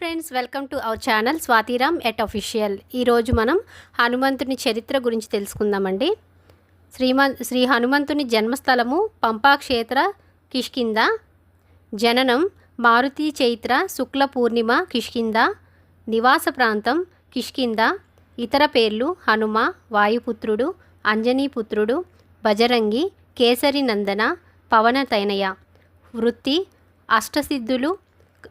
Friends welcome to our channel Swathiram at official ఈరోజు మనం హనుమంతుని చరిత్ర గురించి తెలుసుకుందామండి. శ్రీమన్ శ్రీ హనుమంతుని జన్మస్థలము పంపాక్షేత్ర కిష్కింద జననం మారుతి చైత్ర శుక్ల పూర్ణిమ కిష్కింద నివాస ప్రాంతం కిష్కింద ఇతర పేర్లు హనుమ వాయుపుత్రుడు అంజనీపుత్రుడు బజరంగి కేసరి నందన పవన తైనయ వృత్తి అష్టసిద్ధులు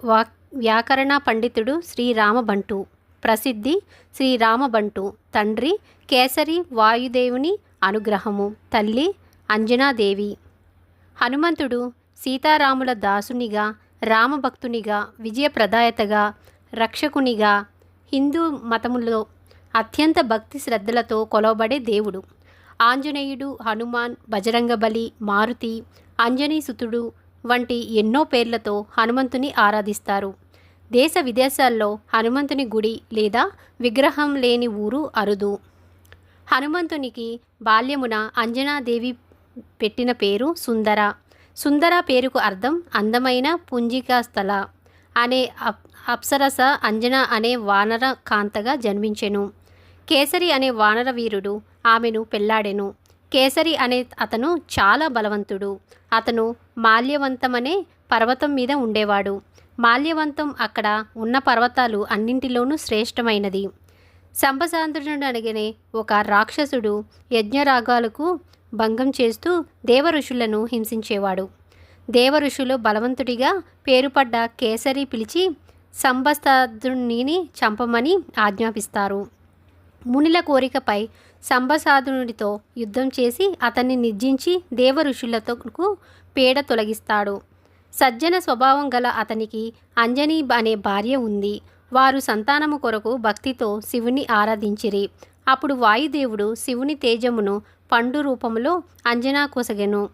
వాక్ వ్యాకరణ పండితుడు శ్రీరామబంటు ప్రసిద్ధి శ్రీరామబంటు తండ్రి కేసరి వాయుదేవుని అనుగ్రహము. తల్లి అంజనాదేవి. హనుమంతుడు సీతారాముల దాసునిగా రామభక్తునిగా విజయప్రదాయతగా రక్షకునిగా హిందూ మతములో అత్యంత భక్తి శ్రద్ధలతో కొలవబడే దేవుడు. ఆంజనేయుడు హనుమాన్ బజరంగబలి మారుతి అంజనీసుతుడు వంటి ఎన్నో పేర్లతో హనుమంతుని ఆరాధిస్తారు. దేశ విదేశాల్లో హనుమంతుని గుడి లేదా విగ్రహం లేని ఊరు అరుదు. హనుమంతునికి బాల్యమున అంజనాదేవి పెట్టిన పేరు సుందర. సుందర పేరుకు అర్థం అందమైన పుంజికా స్థల అనే అప్ అప్సరస అంజన అనే వానర కాంతగా జన్మించెను. కేసరి అనే వానర వీరుడు ఆమెను పెళ్ళాడెను. కేసరి అనే అతను చాలా బలవంతుడు. అతను మాల్యవంతమనే పర్వతం మీద ఉండేవాడు. మాల్యవంతం అక్కడ ఉన్న పర్వతాలు అన్నింటిలోనూ శ్రేష్టమైనది. సంపసాంతుడు అనగానే ఒక రాక్షసుడు యజ్ఞరాగాలకు భంగం చేస్తూ దేవఋషులను హింసించేవాడు. దేవఋషులు బలవంతుడిగా పేరుపడ్డ కేసరి పిలిచి సంబస్తాదుని చంపమని ఆజ్ఞాపిస్తారు. మునిల కోరికపై సంబసాధునుడితో యుద్ధం చేసి అతన్ని నిర్జించి దేవఋషులతోకు ఋషులతో పీడ తొలగిస్తాడు. సజ్జన స్వభావం గల అతనికి అంజని అనే భార్య ఉంది. వారు సంతానము కొరకు భక్తితో శివుని ఆరాధించిరి. అప్పుడు వాయుదేవుడు శివుని తేజమును పండు రూపములో అంజనా కొసగెను.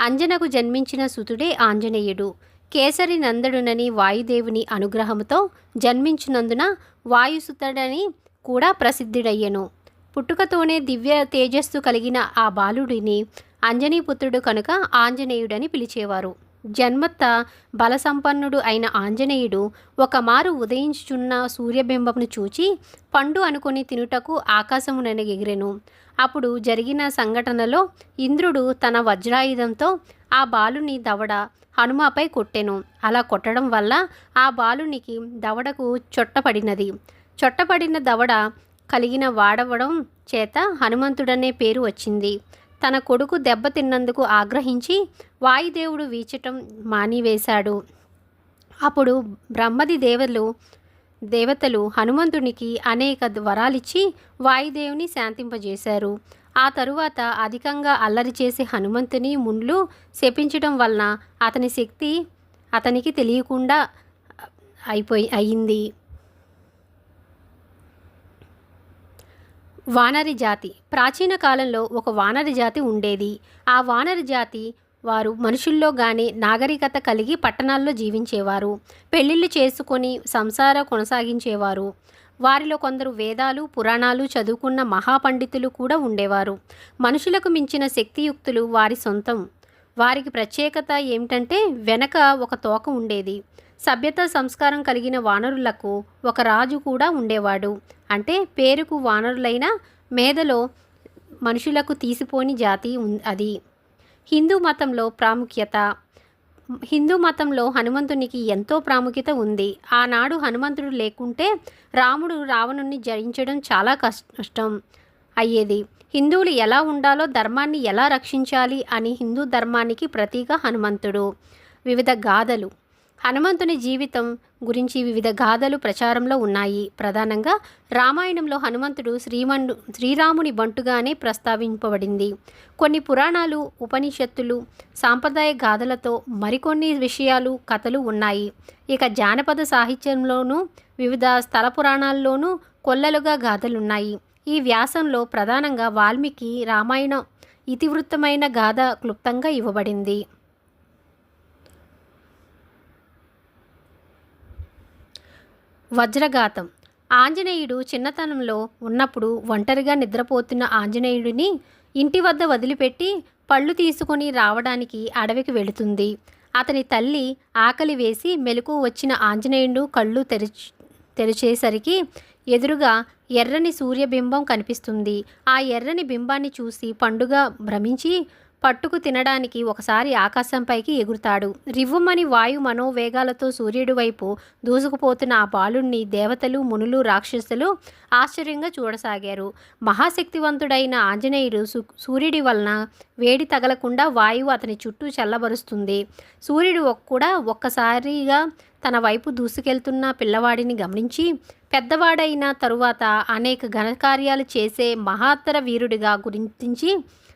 అంజనకు జన్మించిన సుతుడే ఆంజనేయుడు. కేసరి నందడునని వాయుదేవుని అనుగ్రహముతో జన్మించినందున వాయుసుతుడని కూడా ప్రసిద్ధుడయ్యను. పుట్టుకతోనే దివ్య తేజస్సు కలిగిన ఆ బాలుడిని అంజనీపుత్రుడు కనుక ఆంజనేయుడని పిలిచేవారు. జన్మత్త బలసంపన్నుడు అయిన ఆంజనేయుడు ఒకమారు ఉదయించుచున్న సూర్యబింబమును చూచి పండు అనుకొని తినుటకు ఆకాశమునని ఎగిరెను. అప్పుడు జరిగిన సంఘటనలో ఇంద్రుడు తన వజ్రాయుధంతో ఆ బాలుని దవడ హనుమపై కొట్టెను. అలా కొట్టడం వల్ల ఆ బాలునికి దవడకు చొట్టపడినది. చొట్టపడిన దవడ కలిగిన వాడవడం చేత హనుమంతుడనే పేరు వచ్చింది. తన కొడుకు దెబ్బతిన్నందుకు ఆగ్రహించి వాయుదేవుడు వీచటం మానివేశాడు. అప్పుడు బ్రహ్మది దేవలు దేవతలు హనుమంతునికి అనేక వరాలిచ్చి వాయుదేవుని శాంతింపజేశారు. ఆ తరువాత అధికంగా అల్లరి చేసే హనుమంతుని ముండ్లు శపించడం వలన అతని శక్తి అతనికి తెలియకుండా అయిపోయి అయింది. వానరి జాతి. ప్రాచీన కాలంలో ఒక వానరి జాతి ఉండేది. ఆ వానరి జాతి వారు మనుషుల్లో కానీ నాగరికత కలిగి పట్టణాల్లో జీవించేవారు. పెళ్ళిళ్ళు చేసుకొని సంసార కొనసాగించేవారు. వారిలో కొందరు వేదాలు పురాణాలు చదువుకున్న మహాపండితులు కూడా ఉండేవారు. మనుషులకు మించిన శక్తియుక్తులు వారి సొంతం వారికి ప్రత్యేకత ఏమిటంటే వెనక ఒక తోక ఉండేది. సభ్యత సంస్కారం కలిగిన వానరులకు ఒక రాజు కూడా ఉండేవాడు. అంటే పేరుకు వానరులైన మేధలో మనుషులకు తీసిపోని జాతి అది. హిందూ మతంలో ప్రాముఖ్యత. హిందూ మతంలో హనుమంతునికి ఎంతో ప్రాముఖ్యత ఉంది. ఆనాడు హనుమంతుడు లేకుంటే రాముడు రావణుని జయించడం చాలా కష్టం అయ్యేది. హిందువులు ఎలా ఉండాలో ధర్మాన్ని ఎలా రక్షించాలి అని హిందూ ధర్మానికి ప్రతీక హనుమంతుడు. వివిధ గాథలు. హనుమంతుని జీవితం గురించి వివిధ గాథలు ప్రచారంలో ఉన్నాయి. ప్రధానంగా రామాయణంలో హనుమంతుడు శ్రీమన్ను శ్రీరాముని బంటుగానే ప్రస్తావింపబడింది. కొన్ని పురాణాలు ఉపనిషత్తులు సాంప్రదాయ గాథలతో మరికొన్ని విషయాలు కథలు ఉన్నాయి. ఇక జానపద సాహిత్యంలోనూ వివిధ స్థల పురాణాల్లోనూ కొల్లలుగా గాథలున్నాయి. ఈ వ్యాసంలో ప్రధానంగా వాల్మీకి రామాయణం ఇతివృత్తమైన గాథ క్లుప్తంగా ఇవ్వబడింది. వజ్రఘాతం. ఆంజనేయుడు చిన్నతనంలో ఉన్నప్పుడు ఒంటరిగా నిద్రపోతున్న ఆంజనేయుడిని ఇంటి వద్ద వదిలిపెట్టి పళ్ళు తీసుకొని రావడానికి అడవికి వెళుతుంది. అతని తల్లి ఆకలి వేసి మెలకు వచ్చిన ఆంజనేయుడు కళ్ళు తెరిచి తెరిచేసరికి ఎదురుగా ఎర్రని సూర్యబింబం కనిపిస్తుంది. ఆ ఎర్రని బింబాన్ని చూసి పండుగ భ్రమించి పట్టుకు తినడానికి ఒకసారి ఆకాశంపైకి ఎగురుతాడు. రివ్వుమని వాయు మనోవేగాలతో సూర్యుడి వైపు దూసుకుపోతున్న ఆ బాలుణ్ణి దేవతలు మునులు రాక్షసులు ఆశ్చర్యంగా చూడసాగారు. మహాశక్తివంతుడైన ఆంజనేయుడు సు సూర్యుడి వలన వేడి తగలకుండా వాయువు అతని చుట్టూ చల్లబరుస్తుంది. సూర్యుడు కూడా ఒక్కసారిగా తన వైపు దూసుకెళ్తున్న పిల్లవాడిని గమనించి పెద్దవాడైన తరువాత అనేక ఘనకార్యాలు చేసే మహాత్తర వీరుడిగా గుర్తించి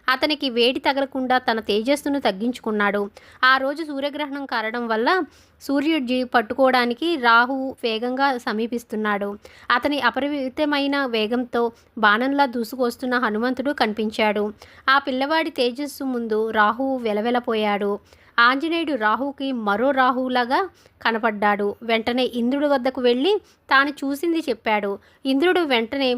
అతనికి వేడి తగలకుండా తన తేజస్సును తగ్గించుకున్నాడు. ఆ రోజు సూర్యగ్రహణం కారడం వల్ల సూర్యుడి పట్టుకోవడానికి రాహు వేగంగా సమీపిస్తున్నాడు. అతని అపరిమితమైన వేగంతో బాణంలా దూసుకొస్తున్న హనుమంతుడు కనిపించాడు. ఆ పిల్లవాడి తేజస్సు ముందు రాహువు వెలవెలపోయాడు. ఆంజనేయుడు రాహుకి మరో రాహువులాగా కనపడ్డాడు. వెంటనే ఇంద్రుడి వద్దకు వెళ్ళి తాను చూసింది చెప్పాడు. ఇంద్రుడు వెంటనే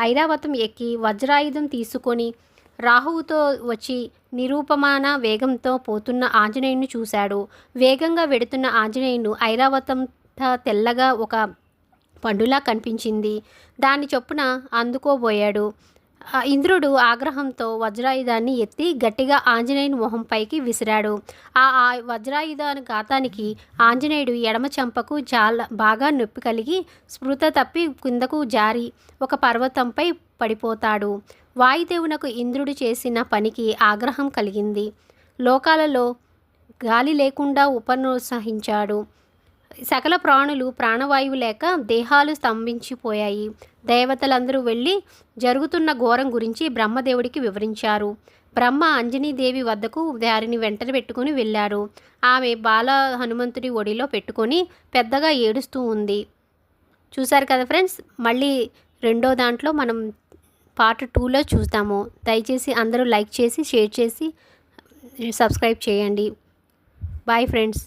ఐరావతం ఎక్కి వజ్రాయుధం తీసుకొని రాహువుతో వచ్చి నిరూపమాన వేగంతో పోతున్న ఆంజనేయుని చూశాడు. వేగంగా వెడుతున్న ఆంజనేయును ఐరావతంత తెల్లగా ఒక పండులా కనిపించింది. దాని చొప్పున అందుకోబోయాడు. ఇంద్రుడు ఆగ్రహంతో వజ్రాయుధాన్ని ఎత్తి గట్టిగా ఆంజనేయుని మొహంపైకి విసిరాడు. ఆ ఆ వజ్రాయుధాని ఘాతానికి ఆంజనేయుడు ఎడమ చెంపకు చాలా బాగా నొప్పి కలిగి స్పృత తప్పి కిందకు జారి ఒక పర్వతంపై పడిపోతాడు. వాయుదేవునకు ఇంద్రుడు చేసిన పనికి ఆగ్రహం కలిగింది. లోకాలలో గాలి లేకుండా ఉపనోత్సహించాడు సకల ప్రాణులు ప్రాణవాయువు లేక దేహాలు స్తంభించిపోయాయి. దేవతలందరూ వెళ్ళి జరుగుతున్న ఘోరం గురించి బ్రహ్మదేవుడికి వివరించారు. బ్రహ్మ అంజనీదేవి వద్దకు దారిని వెంటనే పెట్టుకుని వెళ్ళారు ఆమె బాల హనుమంతుడి ఒడిలో పెట్టుకొని పెద్దగా ఏడుస్తూ ఉంది. చూశారు కదా ఫ్రెండ్స్ మళ్ళీ రెండో దాంట్లో మనం పార్ట్ టూలో చూస్తాము. దయచేసి అందరూ లైక్ చేసి షేర్ చేసి సబ్స్క్రైబ్ చేయండి. Bye friends.